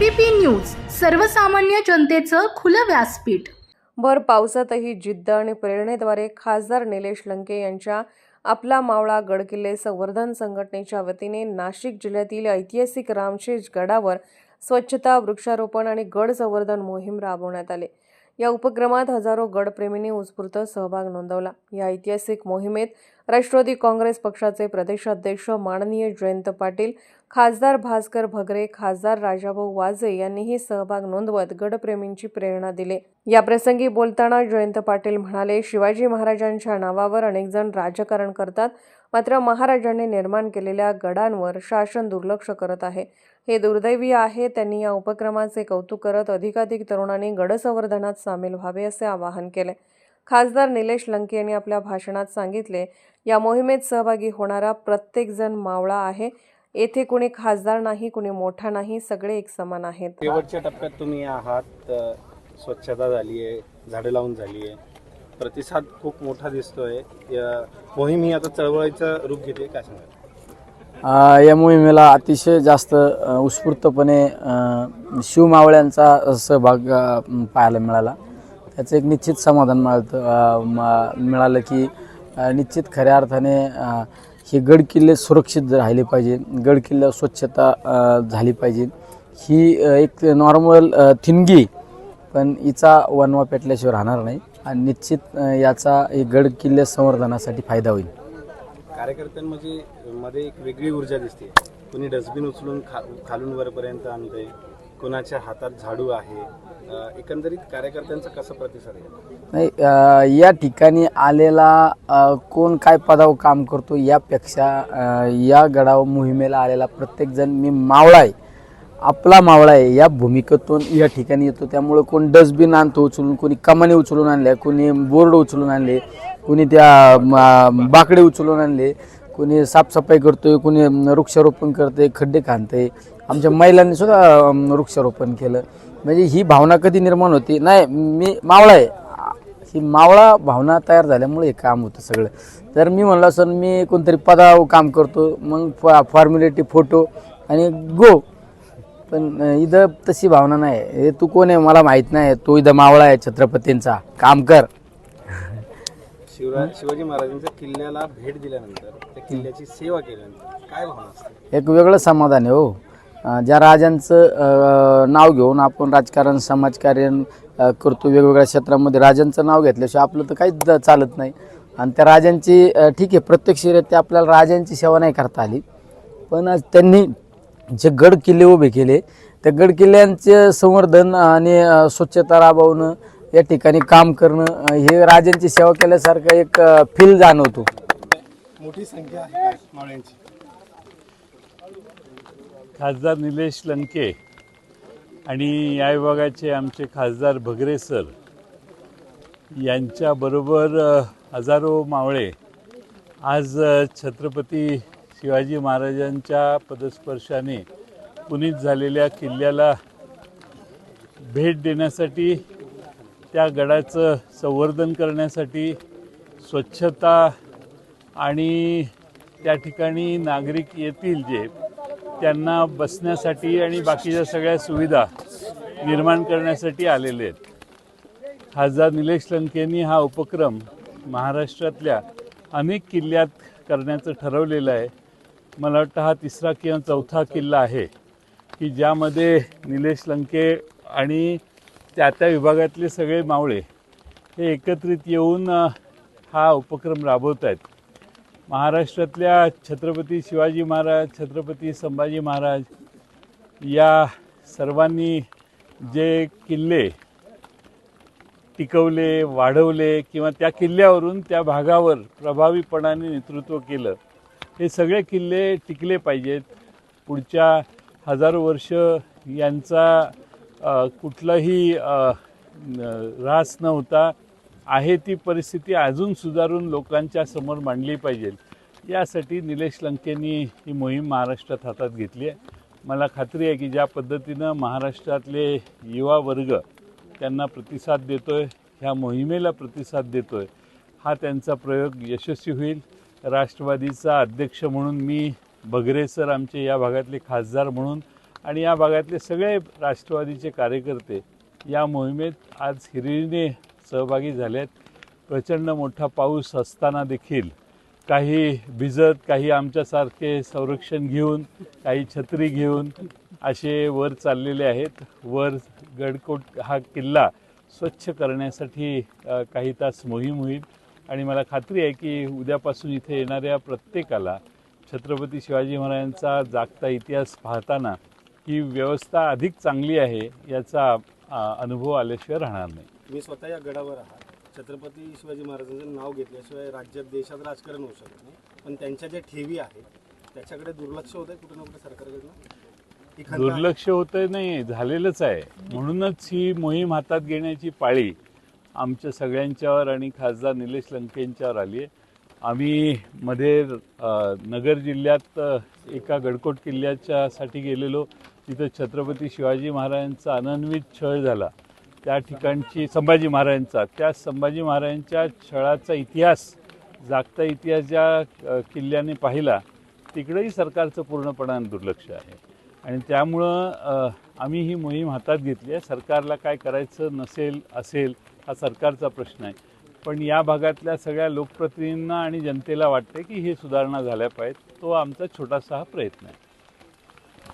ABP news सर्वसामान्य जनतेचं खुलं व्यासपीठ. भर पावसातही जिद्द आणि प्रेरणेद्वारे खासदार निलेश लंके यांच्या आपला मावळा गडकिल्ले संवर्धन संघटनेच्या वतीने नाशिक जिल्ह्यातील ऐतिहासिक रामशेज गडावर स्वच्छता वृक्षारोपण आणि गड संवर्धन मोहीम राबवण्यात आली. या उपक्रमात हजारो गडप्रेमींनी उत्स्फूर्त सहभाग नोंदवला. या ऐतिहासिक मोहिमेत राष्ट्रवादी काँग्रेस पक्षाचे प्रदेशाध्यक्ष माननीय जयंत पाटील खासदार भास्कर भगरे खासदार राजाभाऊ वाजे यांनीही सहभाग नोंदवत गडप्रेमींची प्रेरणा दिली. याप्रसंगी बोलताना जयंत पाटील म्हणाले शिवाजी महाराजांच्या नावावर अनेक जण राजकारण करतात मात्र महाराजांनी निर्माण केलेल्या गडांवर शासन दुर्लक्ष करत आहे. हे दुर्दैवी आहे त्यांनी या उपक्रमाचे कौतुक करत अधिकाधिक तरुणांनी गडसंवर्धनात सामील व्हावे असे आवाहन केले. खासदार निलेश लंके यांनी आपल्या भाषणात सांगितले या मोहिमेत सहभागी होणारा प्रत्येकजण मावळा आहे. येथे कुणी खासदार नाही कुणी मोठा नाही सगळे एक समान आहेत. शेवटच्या टप्प्यात तुम्ही आहात स्वच्छता झाली आहे झाडं लावून झाली आहे प्रतिसाद खूप मोठा दिसतोय. या मोहीम ही आता चळवळीचं रूप घेते काय सांगाल? अ, या मोहिमेला अतिशय जास्त उत्स्फूर्तपणे शिवमावळ्यांचा सहभाग पाहायला मिळाला. याचं एक निश्चित समाधान मिळतं मिळालं की निश्चित खऱ्या अर्थाने हे गड किल्ले सुरक्षित राहिले पाहिजे गड किल्ल्यावर स्वच्छता झाली पाहिजे. ही एक नॉर्मल थिनगी पण हिचा वनवा पेटल्याशिवाय राहणार नाही आणि निश्चित याचा हे गड किल्ले संवर्धनासाठी फायदा होईल. कार्यकर्त्यांमध्ये मध्ये एक वेगळी ऊर्जा दिसते. कोणी डस्टबिन उचलून खा खालून वरपर्यंत आणते कोणाच्या हातात झाडू आहे एकंदरीत कार्यकर्त्यांचा कसा प्रतिसाद आहे? नाही या ठिकाणी आलेला कोण काय पदावर काम करतो यापेक्षा या गडाव मोहिमेला आलेला प्रत्येकजण मी मावळा आहे. आपला मावळा आहे या भूमिकेतून या ठिकाणी येतो. त्यामुळं कोण डस्टबिन आणतो उचलून कोणी कमाने उचलून आणल्या कोणी बोर्ड उचलून आणले कोणी त्या बाकडे उचलून आणले. कोणी साफसफाई करतोय कोणी वृक्षारोपण करते खड्डे खाणते आमच्या महिलांनी सुद्धा वृक्षारोपण केलं. म्हणजे ही भावना कधी निर्माण होती? नाही मी मावळा आहे. ही मावळा भावना तयार झाल्यामुळे हे काम होतं सगळं. तर मी म्हणलं असं मी कोणतरी पदावर काम करतो मग फॉ फॉर्म्युलेटी फोटो आणि गो. पण इथं तशी भावना नाही. हे तू कोण आहे मला माहीत नाही. तो इथं मावळा आहे छत्रपतींचा. काम कर. शिवराज शिवाजी महाराजांच्या किल्ल्याला भेट दिल्यानंतर त्या किल्ल्याची सेवा केल्यानंतर काय भावना असते? एक वेगळं समाधान आहे हो. अं, ज्या राजांचं अं, नाव घेऊन आपण राजकारण समाजकार्य अं, करतो वेगवेगळ्या क्षेत्रामध्ये राजांचं नाव घेतल्याशिवाय आपलं तर काहीच चालत नाही. आणि त्या राजांची अं, ठीक आहे प्रत्यक्षरित्या आपल्याला राजांची सेवा नाही करता आली. पण आज त्यांनी जे गड किल्ले उभे केले त्या गड किल्ल्यांचे संवर्धन आणि अं, स्वच्छता राबवणं या ठिकाणी काम करणं हे राजांची सेवा केल्यासारखं एक फील जाणवतो. मोठी संख्या आहे मावळ्यांची खासदार निलेश लंके आणि या विभागाचे आमचे खासदार भगरे सर यांच्याबरोबर हजारो मावळे आज छत्रपती शिवाजी महाराजांच्या पदस्पर्शाने पुनीत झालेल्या किल्ल्याला भेट देण्यासाठी त्या गडाचं संवर्धन करण्यासाठी स्वच्छता आणि त्या ठिकाणी नागरिक येतील जे त्यांना बसण्यासाठी आणि बाकीच्या सगळ्या सुविधा निर्माण करण्यासाठी आलेले आहेत. खासदार निलेश लंकेंनी हा उपक्रम महाराष्ट्रातल्या अनेक किल्ल्यात करण्याचं ठरवलेलं आहे. मला वाटतं हा तिसरा किंवा चौथा किल्ला आहे की ज्यामध्ये निलेश लंके आणि त्या त्या विभागातले सगळे मावळे हे एकत्रित येऊन हा उपक्रम राबवत आहेत महाराष्ट्रातल्या छत्रपती शिवाजी महाराज छत्रपती संभाजी महाराज या सर्वांनी जे किल्ले टिकवले वाढवले किंवा त्या किल्ल्यावरून त्या भागावर प्रभावीपणाने नेतृत्व केलं हे सगळे किल्ले टिकले पाहिजेत. पुढच्या हजारो वर्ष यांचा कुठलाही ऱ्हास न होता आहे ती परिस्थिती अजून सुधारून लोकांच्या समोर मांडली पाहिजे. यासाठी निलेश लंकेंनी ही मोहीम महाराष्ट्रात हातात घेतली आहे. मला खात्री आहे की ज्या पद्धतीनं महाराष्ट्रातले युवा वर्ग त्यांना प्रतिसाद देतो आहे ह्या मोहिमेला प्रतिसाद देतो आहे हा त्यांचा प्रयोग यशस्वी होईल. राष्ट्रवादीचा अध्यक्ष म्हणून मी भगरे सर आमचे या भागातले खासदार म्हणून आणि या भागातले सगळे राष्ट्रवादीचे कार्यकर्ते या मोहिमेत आज हिरिरीने सहभागी झाले आहेत प्रचंड मोठा पाऊस असताना देखील काही भिजत काही आमच्यासारखे संरक्षण घेऊन काही छत्री घेऊन असे वर चाललेले आहेत. वर गडकोट हा किल्ला स्वच्छ करण्यासाठी काही तास मोहीम होईल. आणि मला खात्री आहे की उद्यापासून इथे येणाऱ्या प्रत्येकाला छत्रपती शिवाजी महाराजांचा जागता इतिहास पाहताना ही व्यवस्था अधिक चांगली आहे याचा अनुभव आल्याशिवाय राहणार नाही. तुम्ही स्वतः या गडावर आहात. छत्रपती शिवाजी महाराजांचं नाव घेतल्याशिवाय राज्यात देशात राजकारण होऊ शकत नाही. पण त्यांच्या ज्या ठेवी आहेत त्याच्याकडे दुर्लक्ष होत आहे कुठं ना कुठं सरकारकडनं. दुर्लक्ष होतं नाही झालेलंच आहे. म्हणूनच ही मोहीम हातात घेण्याची पाळी आमच्या सगळ्यांच्यावर आणि खासदार निलेश लंकेंच्यावर आली आहे. आम्ही मध्ये नगर जिल्ह्यात एका गडकोट किल्ल्याच्यासाठी गेलेलो. तिथं छत्रपती शिवाजी महाराजांचा अनन्वित छळ झाला. त्या ठिकाणची संभाजी महाराजांचा. त्या संभाजी महाराजांच्या छळाचा इतिहास जागता इतिहास ज्या किल्ल्याने पाहिला तिकडेही सरकारचं पूर्णपणाने दुर्लक्ष आहे. आणि त्यामुळं आम्ही ही मोहीम हातात घेतली आहे. सरकारला काय करायचं नसेल असेल हा सरकारचा प्रश्न आहे. पण या भागातल्या सगळ्या लोकप्रतिनिधींना आणि जनतेला वाटते की हे सुधारणा झाल्या पाहिजेत. तो आमचा छोटासा हा प्रयत्न आहे.